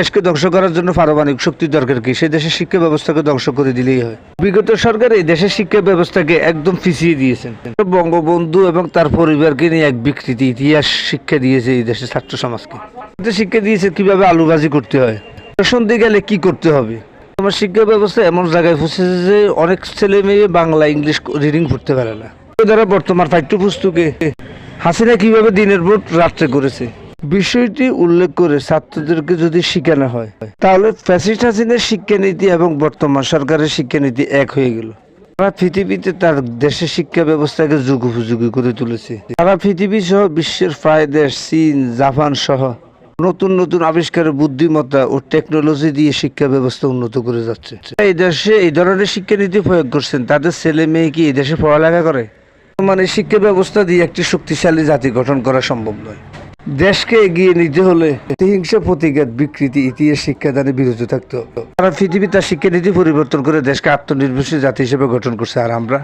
দেশকে ধ্বংস করার জন্য পারমাণবিক শক্তির দরকার কি? সেই দেশের শিক্ষা ব্যবস্থাকে ধ্বংস করে দিলেই হয়। বিগত সরকার এই দেশের শিক্ষা ব্যবস্থাকে একদম পিছিয়ে দিয়েছেন। বঙ্গবন্ধু এবং তার পরিবারকে নিয়ে এক বিকৃতি ইতিহাস শিক্ষা দিয়েছে এই দেশের ছাত্র সমাজকে। শিক্ষা দিয়েছে কীভাবে আলুবাজি করতে হয়। সন্ধে গেলে কি করতে হবে? আমার শিক্ষা ব্যবস্থা এমন জায়গায় পৌঁছেছে যে অনেক ছেলে মেয়ে বাংলা, ইংলিশ রিডিং পড়তে পারে না। দ্বারা বর্তমান পাঠ্যপুস্তকে হাসিনা কীভাবে দিনের পর রাত্রে করেছে? বিষয়টি উল্লেখ করে ছাত্রদেরকে যদি শেখানো হয়, তাহলে ফ্যাসিস্ট হাসিনের শিক্ষানীতি এবং বর্তমান সরকারের শিক্ষানীতি এক হয়ে গেল। সারা পৃথিবীতে তার দেশের শিক্ষা ব্যবস্থাকে যুগ উপযোগী করে তুলেছে। সারা পৃথিবী সহ বিশ্বের প্রায় দেশ, চীন, জাপান সহ নতুন নতুন আবিষ্কারের বুদ্ধিমত্তা ও টেকনোলজি দিয়ে শিক্ষা ব্যবস্থা উন্নত করে যাচ্ছে। এই দেশে এই ধরনের শিক্ষানীতি প্রয়োগ করছেন, তাদের ছেলে মেয়ে কি এই দেশে পড়ালেখা করে? মানে শিক্ষা ব্যবস্থা দিয়ে একটি শক্তিশালী জাতি গঠন করা সম্ভব নয়। দেশকে এগিয়ে নিতে হলে হিংসা, প্রতিঘাত, বিকৃতি, ইতিহাস, শিক্ষাদানে বিরত থাকতে হবে। সারা পৃথিবী তার শিক্ষানীতি পরিবর্তন করে দেশকে আত্মনির্ভরশীল জাতি হিসেবে গঠন করছে। আর আমরা